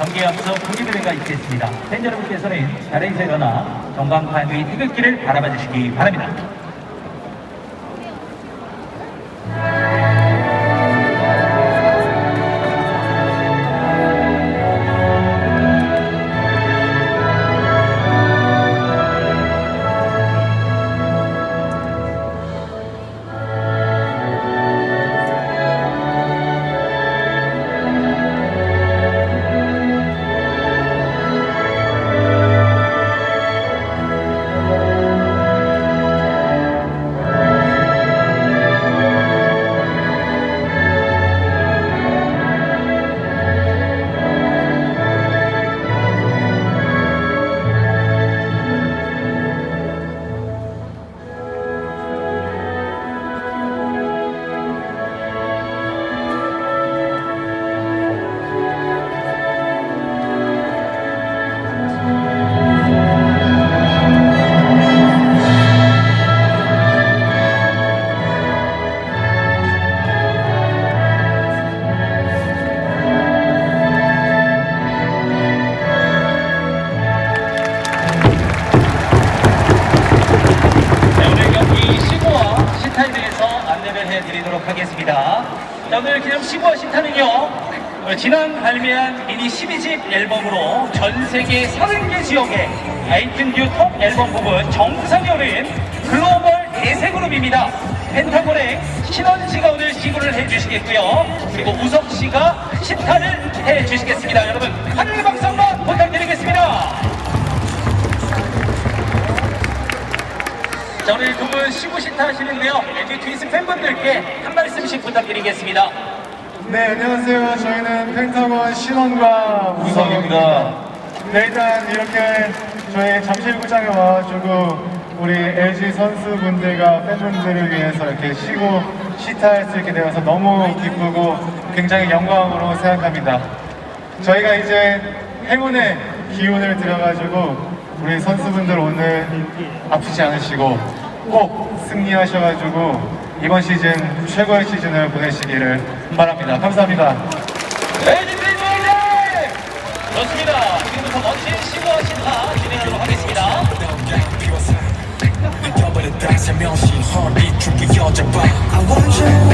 경기에 앞서 보기드레가 있겠습니다. 팬 여러분께서는 잘행세거나 전광판 위 태극기를 바라봐 주시기 바랍니다. 하겠습니다. 자, 오늘 기념 15화 시타는요, 어, 지난 발매한 미니 12집 앨범으로 전 세계 30개 지역의 아이튠즈 톱 앨범 부분 정상이 오른 글로벌 대세 그룹입니다. 펜타곤의 신원 씨가 오늘 시구를 해주시겠고요. 그리고 우석 씨가 시타를 해주시겠습니다. 여러분, 한번 분 시구시타 하시는데요. LG 트윈스 팬분들께 한 말씀씩 부탁드리겠습니다. 네, 안녕하세요. 저희는 펜타곤 신원과 우성입니다. 네, 일단 이렇게 저희 잠실구장에 와가지고 우리 LG 선수분들과 팬분들을 위해서 이렇게 쉬고 시타할 수 있게 되어서 너무 기쁘고 굉장히 영광으로 생각합니다. 저희가 이제 행운의 기운을 들여가지고 우리 선수분들 오늘 아프지 않으시고 꼭 승리하셔가지고 이번 시즌 최고의 시즌을 보내시기를 바랍니다. 감사합니다. 좋습니다. 지금부터 멋진 시구와 시타 진행하도록 하겠습니다. I want you,